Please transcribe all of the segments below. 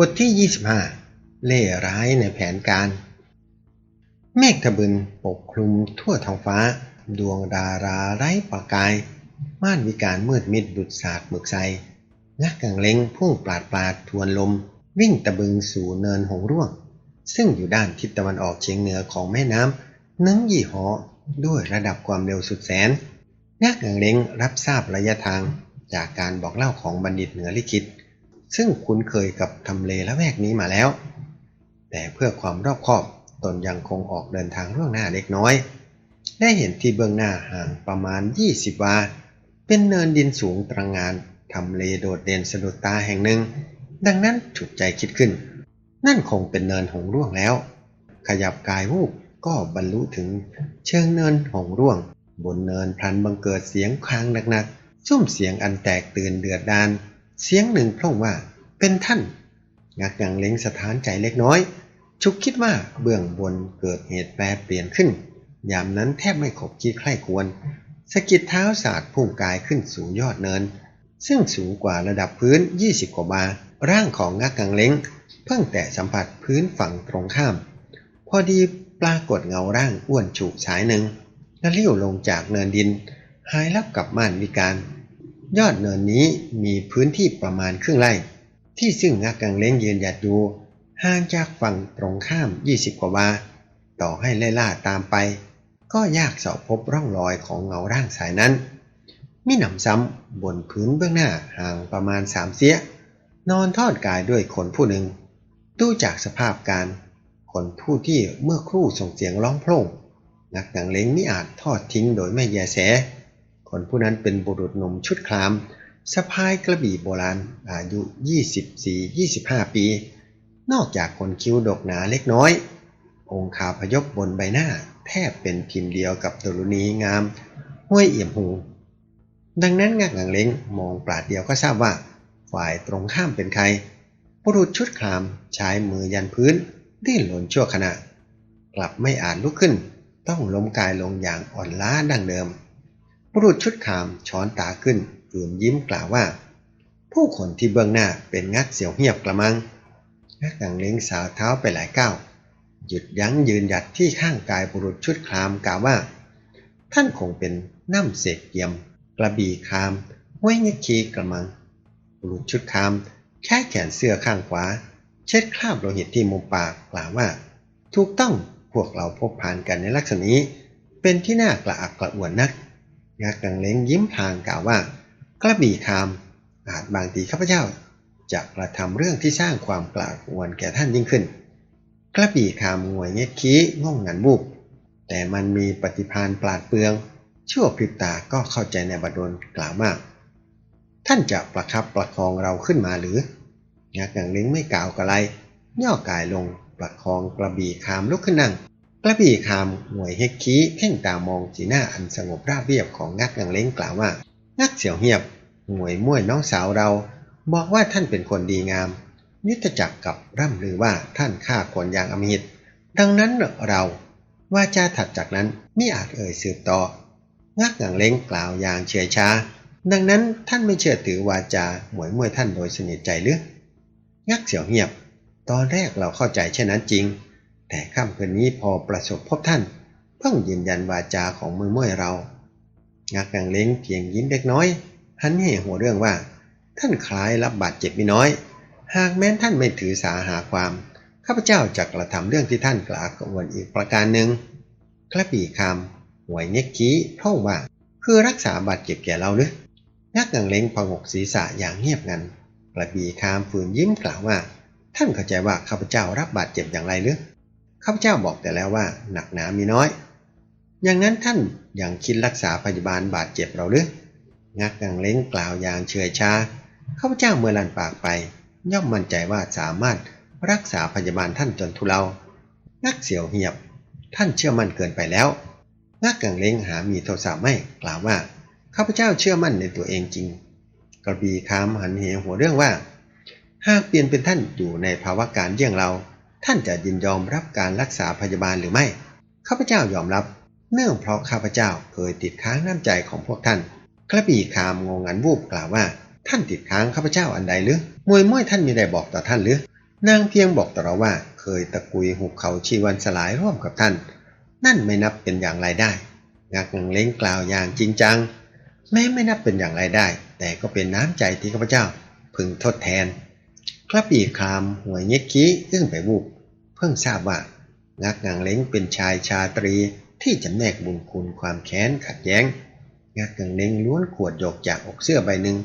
บทที่ 25 เล่ร้ายในแผนการ เมฆทะบึนปกคลุมทั่วท้องฟ้า ดวงดาราไร้ประกาย ม่านวิการมืดมิดดุดสาดหมึกใสงักกังเล้งพุ่งปลาดปลาดทวนลม วิ่งตะบึงสู่เนินหงร่วง ซึ่งอยู่ด้านทิศตะวันออกเฉียงเหนือของแม่น้ำนังยี่หอด้วยระดับความเร็วสุดแสนงักกังเล้งรับทราบระยะทางจากการบอกเล่าของบัณฑิตเหนือลิขิต ซึ่งคุ้นเคยกับทำเลละแวกนี้มาแล้ว แต่เพื่อความรอบคอบตนยังคงออกเดินทางล่วงหน้าเล็กน้อย ได้เห็นที่เบื้องหน้าห่างประมาณ 20 วา เป็นเนินดินสูงตระงงานทำเลโดดเด่นสะดุดตาแห่งหนึ่ง ดังนั้นฉุกใจคิดขึ้น นั่นคงเป็นเนินหงร่วงแล้ว ขยับกายวูบก็บรรลุถึงเชิงเนินหงร่วง บนเนินพลันบังเกิดเสียงครางหนักๆซุ้มเสียงอันแตกตื่นเดือดดาน เสียงหนึ่งพร่งว่า เป็นท่านงักยังเล้งสถานใจเล็กน้อย ชุกคิดว่าเบื้องบนเกิดเหตุแปรเปลี่ยนขึ้น ยามนั้นแทบไม่ขบคิดใคร่ควรสะกิดเท้าสาดพุ่งกายขึ้นสู่ยอดเนิน ซึ่งสูงกว่าระดับพื้น 20 กว่าบา ร่างของงักกังเล้ง เพิ่งแต่สัมผัสพื้นฝั่งตรงข้าม พอดีปรากฏเงาร่างอ้วนฉุกฉายหนึ่งแล้วเลี้ยวลงจากเนินดิน หายลับกับม่านวิการ ยอดเนินนี้มีพื้นที่ประมาณครึ่งไร่ ที่ซึ่งงักกังเล้งยืนหยัดอยู่ห่างจากฝั่งตรงข้าม 20 กว่าบาต่อให้ไล่ล่าตามไป ก็ยากเสาพบร่องรอยของเงาร่างสายนั้น มิหนำซ้ำบนพื้นเบื้องหน้าห่างประมาณสามเสีย นอนทอดกายด้วยคนผู้หนึ่ง ดูจากสภาพการ คนผู้ที่เมื่อครู่ส่งเสียงร้องโพร่งนักหนังเล้งมิอาจทอดทิ้งโดยไม่แยแส คนผู้นั้นเป็นบุรุษหนุ่มชุดคลามสะพายกระบี่โบราณอายุ 24-25 ปี นอกจากคนคิ้วดกหนาเล็กน้อย องค์ขาพยบบนใบหน้า แทบเป็นพิมพ์เดียวกับดรุณีงาม ห้วยเอี่ยมหู ดังนั้นงักหนังเล้งมองปราดเดียวก็ทราบว่า ฝ่ายตรงข้ามเป็นใคร บุรุษชุดคลามใช้มือยันพื้น ดิ้นหล่นชั่วขณะ กลับไม่อาจลุกขึ้น ต้องล้มกายลงอย่างอ่อนล้าดังเดิม บุรุษชุดขามช้อนตาขึ้นฝืนยิ้มกล่าวว่า ผู้คนที่เบื้องหน้าเป็นงักเสียวเหียบกระมังงักหนังเล้งสาวเท้าไปหลายก้าวหยุดยั้งยืนหยัดที่ข้างกายบุรุษชุดครามกล่าวว่า ท่านคงเป็นน้ำเสกเกียม กระบี่คามห้วยเงคีกระมัง บุรุษชุดคามแค่แขนเสื้อข้างขวา เช็ดคราบโลหิตที่มุมปากกล่าวว่า ถูกต้องพวกเราพบผ่านกันในลักษณะนี้ เป็นที่น่ากระอักกระอ่วนนัก งักกังเล้งยิ้มพลางกล่าวว่า กระบี่คามอาจบางทีข้าพเจ้าจะกระทำเรื่องที่สร้างความกระอักอ่วนแก่ท่านยิ่งขึ้น กระบี่คามงวยเงี้ยขี้ง่องงันบุบแต่มันมีปฏิพานปราดเปรือง ชั่วพริบตาก็เข้าใจในบัดดลกล่าวมาก ท่านจะประคับประคองเราขึ้นมาหรืองักกังเล้งไม่กล่าวกระไร ย่อกายลงประคองกระบี่คามลุกขึ้นนั่ง กระบี่คามหวยเฮกคีเพ่งตามองสีหน้าอันสงบราบเรียบของงักกังเล้งกล่าวว่างักเสียวเหียบหวยม่วยน้องสาวเรา บอกว่าท่านเป็นคนดีงาม ยุทธจักรกับร่ำลือว่าท่านฆ่าคนอย่างอมหิต ดังนั้นเราว่าจาถัดจากนั้นมิอาจเอ่ยสืบต่อ งักกังเล้งกล่าวอย่างเฉยชา ดังนั้นท่านไม่เชื่อถือวาจาหวยมวยท่านโดยสนิทใจหรือ งักเสียวเหียบ ตอนแรกเราเข้าใจเช่นนั้นจริง แต่ค่ำคืนนี้พอประสบพบท่าน เพิ่งยืนยันวาจาของมือมวยเรางักกังเล้งเพียงยิ้มเล็กน้อยหันให้หัวเรื่องว่า ท่านคล้ายรับบาดเจ็บไม่น้อย หากแม้นท่านไม่ถือสาหาความข้าพเจ้าจะกระทำเรื่องที่ท่านกล่าวกังวลอีกประการหนึ่งกระบี่คำหวยเน็กกี้ท่าว่าคือรักษาบาดเจ็บแก่เราหรืองักกังเล้งพงกศีรษะอย่างเงียบงันกระบี่คามฝืนยิ้มกล่าวว่า ท่านเข้าใจว่าข้าพเจ้ารับบาดเจ็บอย่างไรหรือ ข้าพเจ้าบอกแต่แล้วว่าหนักหนามีน้อย อย่างนั้นท่านยังคิดรักษาพยาบาลบาดเจ็บเราหรือ งักกังเล้งกล่าวอย่างเฉยชา ข้าพเจ้าเมื่อลันปากไป ย่อมมั่นใจว่าสามารถรักษาพยาบาลท่านจนทุเลางักเสียวเหียบ ท่านเชื่อมั่นเกินไปแล้วงักกังเล้งหามีโทรศัพท์ไม่กล่าวว่า ข้าพเจ้าเชื่อมั่นในตัวเองจริง กระบีคามหันเหหัวเรื่องว่า หากเปลี่ยนเป็นท่านอยู่ในภาวะการเยี่ยงเรา ท่านจะยินยอมรับการรักษาพยาบาลหรือไม่ ข้าพเจ้ายอมรับ เนื่องเพราะข้าพเจ้าเคยติดค้างน้ำใจของพวกท่าน กระบี่คามงงงันวูบกล่าวว่า ท่านติดค้างข้าพเจ้าอันใดหรือ มวยม้วยท่านมีได้บอกต่อท่านหรือ นางเพียงบอกต่อเราว่า เคยตะกุยหุบเขาชีวันสลายร่วมกับท่าน นั่นไม่นับเป็นอย่างไรได้ งักงังเล้งกล่าวอย่างจริงจัง แม้ไม่นับเป็นอย่างไรได้ แต่ก็เป็นน้ำใจที่ข้าพเจ้า พึงทดแทน กระปีคามหัวเย็กกี้อึ้งไปวูบเพิ่งทราบว่างักงังเล้งเป็นชายชาตรีที่จำแนกบุญคุณความแค้นขัดแย้งงักงังเล้งล้วนขวดหยกจากอกเสื้อใบหนึ่ง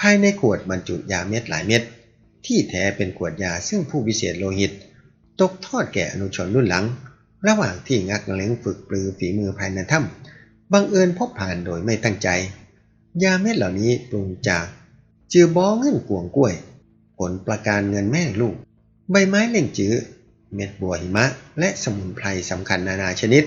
ภายในขวดบรรจุยาเม็ดหลายเม็ด ที่แท้เป็นขวดยาซึ่งผู้วิเศษโลหิต ตกทอดแก่อนุชนรุ่นหลัง ระหว่างที่งักงังเล้งฝึกปลือฝีมือภายในถ้ำบังเอิญพบผ่านโดยไม่ตั้งใจ ยาเม็ดเหล่านี้ปรุงจากจือบอเงินกวงกล้วย ผลประการเงินแม่ลูก ใบไม้เล่งจื้อ เม็ดบัวหิมะ และสมุนไพรสำคัญนานาชนิด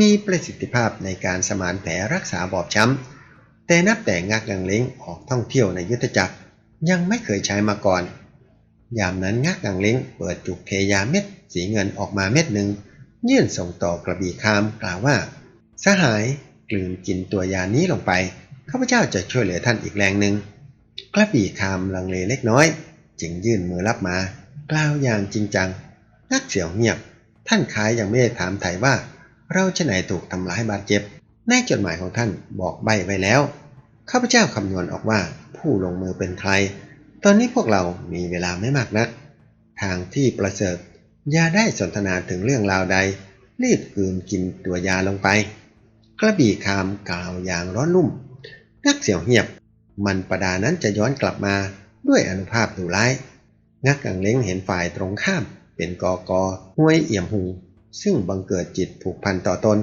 มีประสิทธิภาพในการสมานแผลรักษาบอบช้ำ แต่นับแต่งักงังเล้งออกท่องเที่ยวในยุทธจักรยังไม่เคยใช้มาก่อน ยามนั้นงักงังเล้งเปิดจุกเทยาเม็ดสีเงินออกมาเม็ดหนึ่งยื่นส่งต่อกระบี่คามกล่าวว่า สหายกลืนกินตัวยานี้ลงไปข้าพเจ้าจะช่วยเหลือท่านอีกแรงหนึ่ง กระบี่คามลังเลเล็กน้อย จึงยื่นมือรับมา กล่าวอย่างจริงจัง นักเสี่ยวเงียบ ท่านคายยังไม่ได้ถามไถ่ว่า เราจะไหนถูกทำร้ายบาดเจ็บ ในจดหมายของท่านบอกใบไว้แล้ว ข้าพเจ้าคำนวณออกว่าผู้ลงมือเป็นใคร ตอนนี้พวกเรามีเวลาไม่มากนัก ทางที่ประเสริฐอย่าได้สนทนาถึงเรื่องราวใด รีบกืนกินตัวยาลงไป กระบี่คามกล่าวอย่างร้อนรุ่ม นักเสี่ยวเหียบ มันประดานั้นจะย้อนกลับมาด้วยอนุภาพดุร้าย งักกังเล้งเห็นฝ่ายตรงข้ามเป็นกอกอห้วยเอี่ยมหู ซึ่งบังเกิดจิตผูกพันต่อตน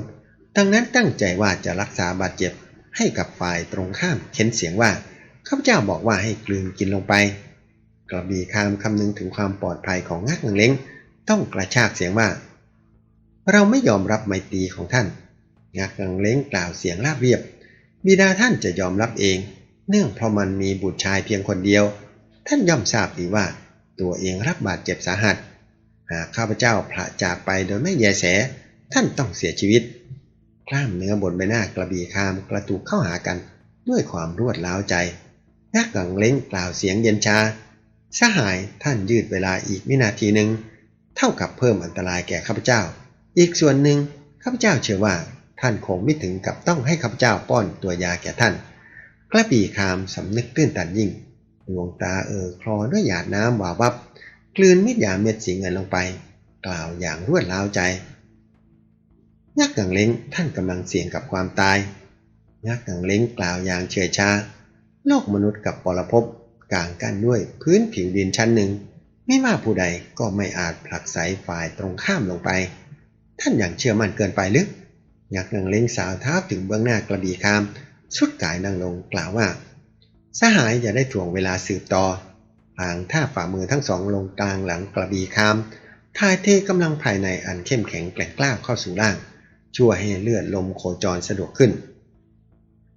ดังนั้นตั้งใจว่าจะรักษาบาดเจ็บให้กับฝ่ายตรงข้ามเข็นเสียงว่าข้าพเจ้าบอกว่าให้กลืนกินลงไป กระบี่คามคำนึงถึงความปลอดภัยของงักกังเล้งต้องกระชากเสียงว่า เราไม่ยอมรับไมตรีของท่านงักกังเล้งกล่าวเสียงราบเรียบบิดาท่านจะยอมรับเอง เนื่องเพราะมันมีบุตรชายเพียงคนเดียว ท่านย่อมทราบดีว่า ตัวเองรับบาดเจ็บสาหัส หากข้าพเจ้าพระจากไปโดยไม่แยแส ท่านต้องเสียชีวิต กล้ามเนื้อบนใบหน้ากระบี่คามกระตุกเข้าหากันด้วยความรวดร้าวใจงักกังเล้งกล่าวเสียงเย็นชา สหายท่านยืดเวลาอีกวินาทีหนึ่งเท่ากับเพิ่มอันตรายแก่ข้าพเจ้า อีกส่วนหนึ่งข้าพเจ้าเชื่อว่าท่านคงไม่ถึงกับต้องให้ข้าพเจ้าป้อนตัวยาแก่ท่าน กระบี่คามสำนึกตื้นตันยิ่ง ดวงตาเอ่อคลอด้วยหยาดน้ำวาวับ กลืนมิดยาเม็ดสีเงินลงไป กล่าวอย่างรวดร้าวใจยักษ์กังเล้งท่านกำลังเสี่ยงกับความตายยักษ์กังเล้งกล่าวอย่างเฉยชา โลกมนุษย์กับปรภพกางกันด้วยพื้นผิวดินชั้นหนึ่ง ไม่ว่าผู้ใดก็ไม่อาจผลักไสฝ่ายตรงข้ามลงไป ท่านอย่างเชื่อมั่นเกินไปหรือยักษ์กังเล้งสาวเท้าถึงเบื้องหน้ากระบี่คาม สุดกายนั่งลงกล่าวว่า สหายอย่าได้ถ่วงเวลาสืบต่อพางท่าฝ่ามือทั้งสองลงกลางหลังกระบีคามทายเทกำลังภายในอันเข้มแข็งแกร่งกล้าเข้าสู่ร่างช่วยให้เลือดลมโคจรสะดวกขึ้น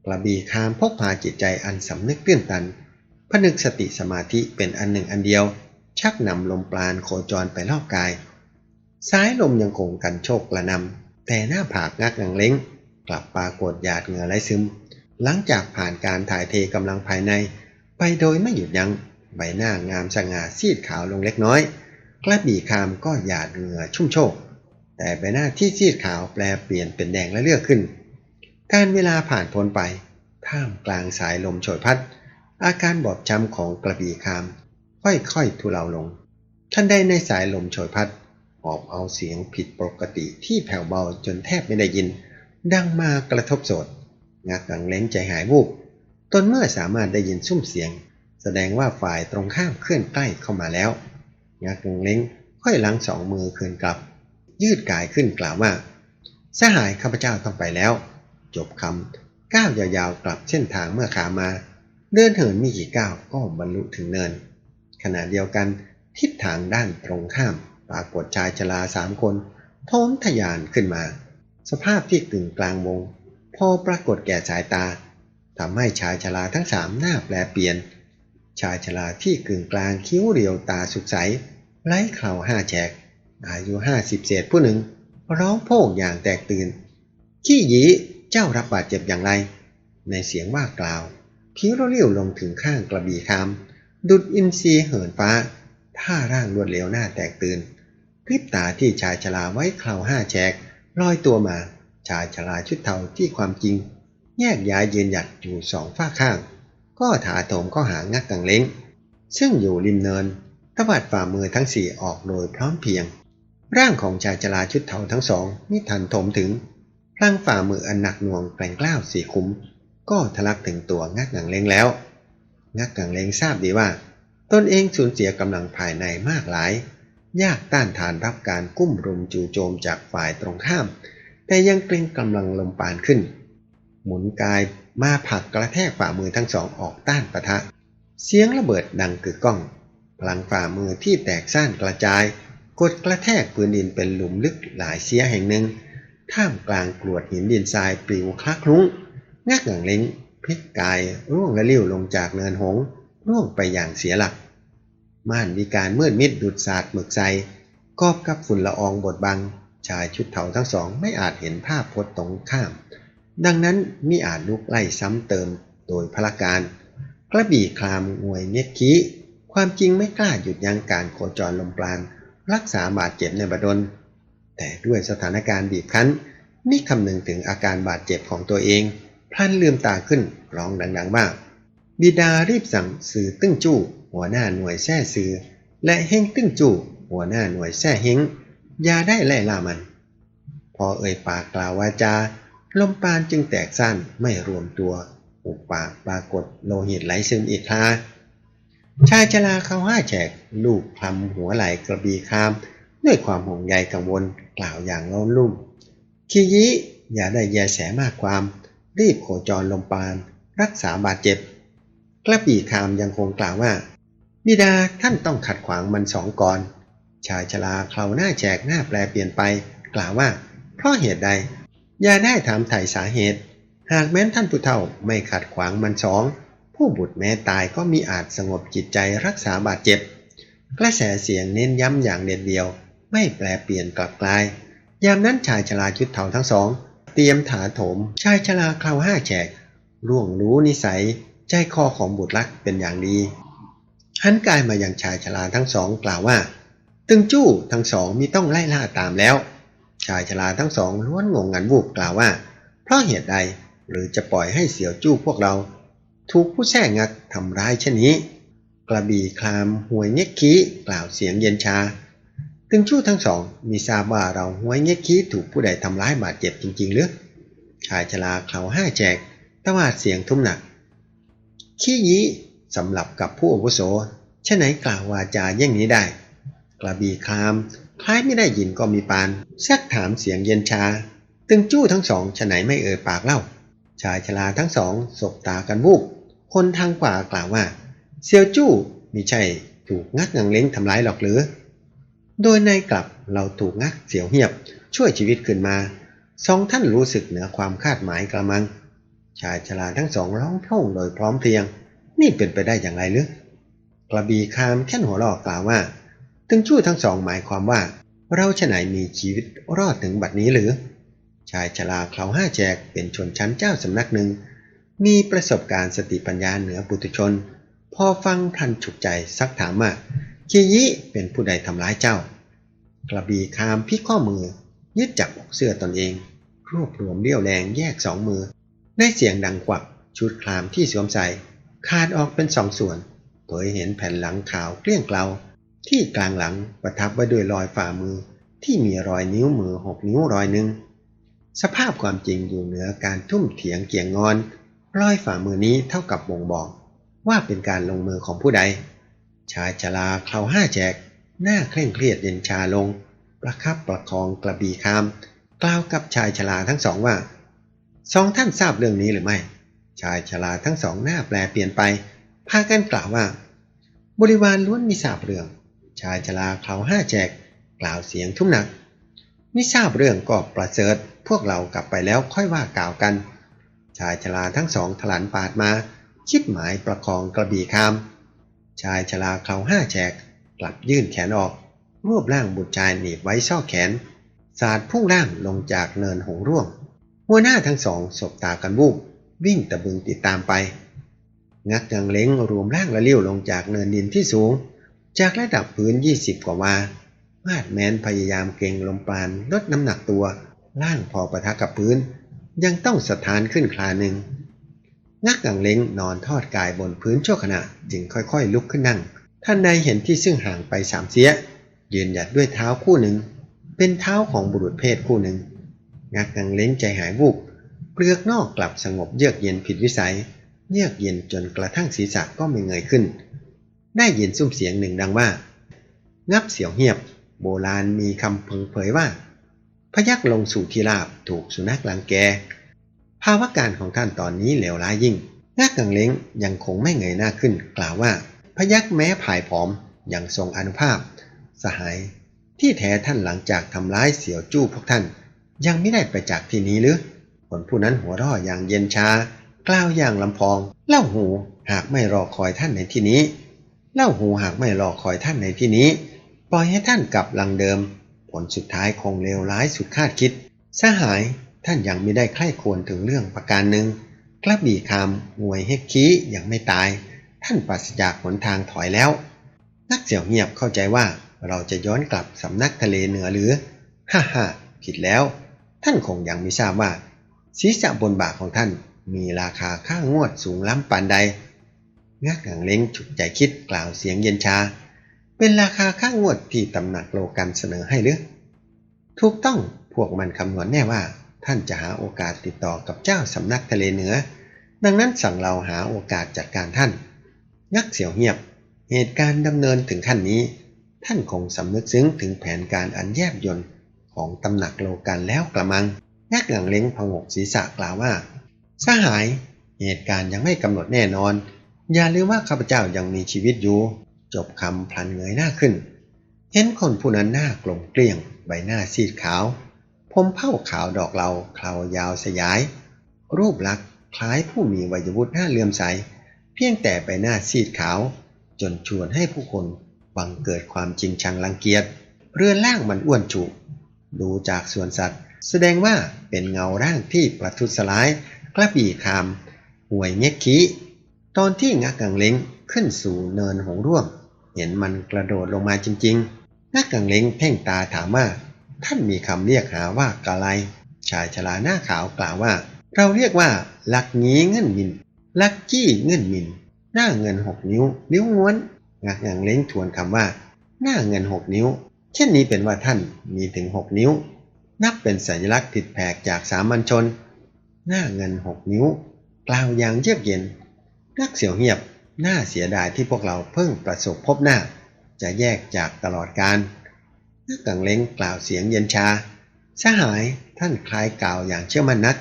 กระบีคามพกพาจิตใจอันสำนึกตื้นตันผนึกสติสมาธิเป็นอันหนึ่งอันเดียว ชักนำลมปราณโคจรไปรอบกายสายลมยังคงกันโชกกระนำแต่หน้าผากงักงังเล้ง กลับปรากฏหยาดเหงื่อไหลซึม หลังจากผ่านการถ่ายเทกำลังภายใน ไปโดยไม่หยุดยัง้งใบหน้างามสง่าซีดขาวลงเล็กน้อยกระบี่คามก็หยาดเหงื่อชุ่มโชก แต่ใบหน้าที่ซีดขาวแปลเปลี่ยนเป็นแดงและเลือกขึ้น การเวลาผ่านพ้นไป ท่ามกลางสายลมโชยพัด อาการบอบช้ำของกระบี่คาม ค่อยๆทุเลาลงทันใดในสายลมโชยพัดหอบเอาเสียงผิดปกติที่แผ่วเบาจนแทบไม่ได้ยิน ดังมากระทบโสด งักกังเล้งใจหายวูบตนเมื่อสามารถได้ยินซุ้มเสียง แสดงว่าฝ่ายตรงข้ามเคลื่อนใกล้เข้ามาแล้วงักกังเล้งค่อยล้างสองมือคืนกลับ ยืดกายขึ้นกล่าวว่าสหายข้าพเจ้าต้องไปแล้ว จบคำก้าวยาวๆกลับเส้นทางเมื่อขามา เดินเหินมีกี่ก้าวก็บรรลุถึงเนิน ขณะเดียวกันทิศทางด้านตรงข้ามปรากฏชายชราสามคนโทมทะยานขึ้นมา สภาพที่กึ่งกลางวง พอปรากฏแก่สายตาทำให้ชายชราทั้งสามหน้าแปลเปลี่ยน ชายชราที่กึ่งกลางคิ้วเรียวตาสุกใสไร้เข่าห้าแฉก อายุห้าสิบเศษผู้หนึ่ง ร้องโพ่งอย่างแตกตื่น ขี้หยีเจ้ารับบาดเจ็บอย่างไร ในเสียงว่ากล่าวคิ้วเรียวลงถึงข้างกระบี่คาม ดุดอินทรีเหินฟ้า ท่าร่างรวดเร็วหน้าแตกตื่นพริบตาที่ชายชราไว้คราวห้าแฉกลอยตัวมา ชายชราชุดเทาที่ความจริง แยกย้ายยืนหยัดอยู่สองฝ้าข้าง ก็ถาโถมเข้าหางักกังเล้ง ซึ่งอยู่ริมเนินตวัดฝ่ามือทั้งสี่ออกโดยพร้อมเพียง ร่างของชายชราชุดเทาทั้งสองมิทันโถมถึงพลังฝ่ามืออันหนักหน่วงแกร่งกล้าวสี่คุ้ม ก็ทะลักถึงตัวงักกังเล้งแล้ว งักกังเล้งทราบดีว่า ตนเองสูญเสียกำลังภายในมากหลาย ยากต้านทานรับการกุ้มรุมจู่โจมจากฝ่ายตรงข้าม แต่ยังเกรงกำลังลมปานขึ้น หมุนกายมาผลักกระแทกฝ่ามือทั้งสองออกต้านปะทะ เสียงระเบิดดังกึกก้อง พลังฝ่ามือที่แตกซ่านกระจาย กดกระแทกพื้นดินเป็นหลุมลึกหลายเสียแห่งหนึ่ง ท่ามกลางกรวดหินดินทรายปลิวคลักคลุ้งงักหลังเล้งพลิกกายร่วงและลิ้วลงจากเนินหงส์ร่วงไปอย่างเสียหลัก ม่านวิการมืดมิดดุดสาดหมึกใสกอบกับฝุ่นละอองบดบัง ชายชุดเทาทั้งสองไม่อาจเห็นภาพพจน์ตรงข้าม ดังนั้นมิอาจลุกไล่ซ้ำเติมโดยพละการ กระบี่คลามงวยเน็ตคีความจริงไม่กล้าหยุดยั้งการโคจรลมปราณรักษาบาดเจ็บในบดลแต่ด้วยสถานการณ์บีบคั้นมิคำนึงถึงอาการบาดเจ็บของตัวเอง พลันลืมตาขึ้นร้องดังๆว่าบิดารีบสั่งสื่อตึ้งจู้หัวหน้าหน่วยแท้ซือและเฮงตึ้งจู้หัวหน้าหน่วยแท้เฮง อย่าได้ไล่ล่ามัน พอเอ่ยปากกล่าววาจา ลมปานจึงแตกสั้นไม่รวมตัวอุปปากปรากฏโลหิตไหลซึมอีกคราชายชราเขาห้าแฉกลูกคลำหัวไหลกระบีคาม ด้วยความห่วงใยกังวลกล่าวอย่างร้อนรุ่มคียิอย่าได้แยแสมากความ รีบโคจรลมปาน รักษาบาดเจ็บ กระบี่คามยังคงกล่าวว่า บิดาท่านต้องขัดขวางมันสองก่อน ชายชราเคราหน้าแจกหน้าแปลเปลี่ยนไป กล่าวว่า เพราะเหตุใดอย่าได้ถามไถ่สาเหตุ หากแม้นท่านผู้เฒ่าไม่ขัดขวางมันสอง ผู้บุตรแม้ตายก็มีอาจสงบจิตใจรักษาบาดเจ็บ กระแสเสียงเน้นย้ำอย่างเด็ดเดียว ไม่แปลเปลี่ยนกลับกลาย ยามนั้นชายชราชุดเทาทั้งสอง เตรียมถาโถม ชายชราเคราห้าแฉกร่วงรู้นิสัย ใจคอของบุตรรักเป็นอย่างดีหันกายมาอย่างชายชราทั้งสองกล่าวว่า ตึงจู้ทั้งสองมีต้องไล่ล่าตามแล้ว ชายชราทั้งสองล้วนงงงันวูบกล่าวว่า เพราะเหตุใดหรือจะปล่อยให้เสี่ยวจู้พวกเรา ถูกผู้แช่งักทำร้ายเช่นนี้ กระบี่คลามหวยเง็กขี้กล่าวเสียงเย็นชา ตึงจู้ทั้งสองมีทราบว่าเราหวยเง็กขี้ถูกผู้ใดทำร้ายบาดเจ็บจริงๆหรือชายชราเขาห้าแจกตวาดเสียงทุ้มหนัก ขี้ยี้สำหรับกับผู้อาวุโสชะไหนกล่าววาจาเย่งนี้ได้ กระบี่คลาม คล้ายไม่ได้ยินก็มีปานซักถามเสียงเย็นชา ตึงจู้ทั้งสองฉะไหนไม่เอ่ยปากเล่า ชายชราทั้งสองสบตากันวูบคนทางขวากล่าวว่าเซียวจู้มิใช่ถูกงักงังเล้งทำร้ายหรอกหรือ โดยในกลับเราถูกงักเสียวเหียบ ช่วยชีวิตขึ้นมาสองท่านรู้สึกเหนือความคาดหมายกระมัง ชายชราทั้งสองร้องพร่งโดยพร้อมเพรียง นี่เป็นไปได้อย่างไรหรือกระบีคามแค่นหัวลอกกล่าวว่า ถึงชู้ทั้งสองหมายความว่า เราฉไหนมีชีวิตรอดถึงบัดนี้หรือ ชายชราเขาห้าแจกเป็นชนชั้นเจ้าสำนักหนึ่ง มีประสบการณ์สติปัญญาเหนือปุถุชน พอฟังพลันฉุกใจซักถามว่าคียิเป็นผู้ใดทำร้ายเจ้า กระบีคามพิกข้อมือ ยึดจับอกเสื้อตนเอง รวบรวมเรี่ยวแรงแยกสองมือ ได้เสียงดังกวักชุดคลามที่สวมใส่ขาดออกเป็นสองส่วนเผยเห็นแผ่นหลังขาวเกลี้ยงเกลา ที่กลางหลังประทับไว้ด้วยรอยฝ่ามือที่มีรอยนิ้วมือหกนิ้วรอยหนึ่งสภาพความจริงอยู่เหนือการทุ่มเถียงเกี่ยงงอน รอยฝ่ามือนี้เท่ากับบ่งบอก ว่าเป็นการลงมือของผู้ใด ชายชราเคราห้าแจก หน้าเคร่งเครียดเย็นชาลง ประคับประคองกระบี่คามกล่าวกับชายชราทั้งสองว่าสองท่านทราบเรื่องนี้หรือไม่ ชายชราทั้งสองหน้าแปลเปลี่ยนไป พากันกล่าวว่า บริวารล้วนมีทราบเรื่อง ชายชราเขาห้าแจก กล่าวเสียงทุ่มหนัก ไมิทราบเรื่องก็ประเสริฐพวกเรากลับไปแล้วค่อยว่ากล่าวกัน ชายชราทั้งสองถลันปาดมาชิดหมายประคองกระบี่คาม ชายชราเขาห้าแจก กลับยื่นแขนออกรวบร่างบุตรชายหนีบไว้ซอกแขน สาดพุ่งร่างลงจากเนินหงร่วง หัวหน้าทั้งสองสบตากันวูบวิ่งตะบึงติดตามไป งักกังเล้งรวมร่างละเลี้ยวลงจากเนินดินที่สูง จากระดับพื้น 20 กว่าวา มาดแมนพยายามเกรงลมปราณลดน้ำหนักตัวล่างพอประทะกับพื้น ยังต้องสถานขึ้นคลาหนึ่ง นักกังเล้งนอนทอดกายบนพื้นชั่วขณะจึงค่อยๆลุกขึ้นนั่ง ท่านใดเห็นที่ซึ่งห่างไปสามเสีย ยืนหยัดด้วยเท้าคู่หนึ่ง เป็นเท้าของบุรุษเพศคู่หนึ่งงักกังเล้งใจหายวูบเปลือกนอกกลับสงบเยือกเย็นผิดวิสัย เยือกเย็นจนกระทั่งศีรษะก็ไม่เงยขึ้น ได้ยินซุ้มเสียงหนึ่งดังว่า งับเสียวเหียบ โบราณมีคำเพึงเผยว่า พยักลงสู่ที่ราบถูกสุนัขลังแก ภาวะการของท่านตอนนี้เลวร้ายยิ่งนักกังเล้งยังคงไม่เงยหน้าขึ้น กล่าวว่า พยักแม้ผายผอมยังทรงอนุภาพ สหาย ที่แท้ท่านหลังจากทำร้ายเสี่ยวจู้พวกท่าน ยังไม่ได้ไปจากที่นี้หรือคนผู้นั้นหัวราะอย่างเย็นชากล่าวอย่างลำพอง เล่าหูหากไม่รอคอยท่านในที่นี้ เล่าหูหากไม่รอคอยท่านในที่นี้ ปล่อยให้ท่านกลับลังเดิม ผลสุดท้ายคงเลวร้ายสุดคาดคิด สหายท่านยังไม่ได้ใคร่ควรถึงเรื่องประการหนึ่งกระบี่คำหวยเฮกคียังไม่ตาย ท่านปราศจากหนทางถอยแล้ว นักเสี่ยวเงียบเข้าใจว่าเราจะย้อนกลับสำนักทะเลเหนือหรือ ฮ่าฮ่าผิดแล้ว ท่านคงยังไม่ทราบว่าศีรษะบนบ่าของท่านมีราคาค่างวดสูงล้ำปานใด งักหงังเล้งฉุกใจคิดกล่าวเสียงเย็นชา เป็นราคาค่างวดที่ตำหนักโลกันเสนอให้หรือ ถูกต้องพวกมันคำนวณแน่ว่า ท่านจะหาโอกาสติดต่อกับเจ้าสำนักทะเลเหนือ ดังนั้นสั่งเราหาโอกาสจัดการท่านงักเสียวเงียบ เหตุการณ์ดำเนินถึงขั้นนี้ ท่านคงสำนึกซึ้งถึงแผนการอันแยบยลของตำหนักโลกันแล้วกระมังงักหลังเล้งพงกศีรษะกล่าวว่า สหาย เหตุการณ์ยังไม่กำหนดแน่นอน อย่าลืมว่าข้าพเจ้ายังมีชีวิตอยู่ จบคำพลันเงยหน้าขึ้น เห็นคนผู้นั้นหน้ากลมเกลี้ยง ใบหน้าซีดขาว ผมเผ้าขาวดอกเราเครายาวสยาย รูปลักษณ์คล้ายผู้มีวัยวุฒิหน้าเลื่อมใส เพียงแต่ใบหน้าซีดขาว จนชวนให้ผู้คนบังเกิดความจริงชังรังเกียจ เรือนร่างมันอ้วนฉุดูจากส่วนสัตว์ แสดงว่าเป็นเงาร่างที่ประทุษร้าย กระบี่คามห่วยเง็กขี ตอนที่งักกังเล้งขึ้นสู่เนินหงร่วงเห็นมันกระโดดลงมาจริงๆงักกังเล้งเพ่งตาถามว่า ท่านมีคำเรียกหาว่ากะไร ชายชราหน้าขาวกล่าวว่า เราเรียกว่าลักงี้เงินมิน ลักกี้เงินมิน หน้าเงินหกนิ้ว นิ้วง้วนงักกังเล้งทวนคำว่า หน้าเงินหกนิ้ว เช่นนี้เป็นว่าท่านมีถึงหกนิ้ว นับเป็นสัญลักษณ์ผิดแผกจากสามัญชน หน้าเงินหกนิ้ว กล่าวอย่างเยือกเย็น นักเสียวเงียบน่าเสียดายที่พวกเราเพิ่งประสบพบหน้า จะแยกจากตลอดการนักกังเล้งกล่าวเสียงเย็นชา สหายท่านคลายกล่าวอย่างเชื่อมั่นนัก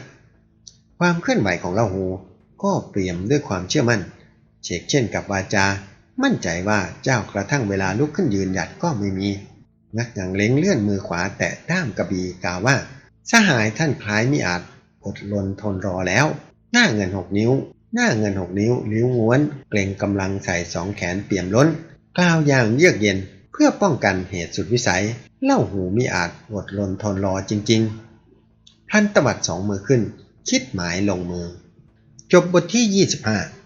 ความเคลื่อนไหวของเราหูก็เปี่ยมด้วยความเชื่อมั่น เชกเช่นกับวาจา มั่นใจว่าเจ้ากระทั่งเวลาลุกขึ้นยืนหยัดก็ไม่มี นักกังเล้งเลื่อนมือขวาแตะด้ามกระบี่กล่าวว่า สหายท่านคล้ายมิอาจอดลนทนรอแล้ว หน้าเงินหกนิ้ว หน้าเงินหกนิ้วลิ้วม้วน เกรงกำลังใส่สองแขนเปี่ยมล้น กล่าวอย่างเยือกเย็น เพื่อป้องกันเหตุสุดวิสัย เล่าหูมิอาจอดลนทนรอจริง ๆ พันตวัดสองมือขึ้น คิดหมายลงมือ จบบทที่ 25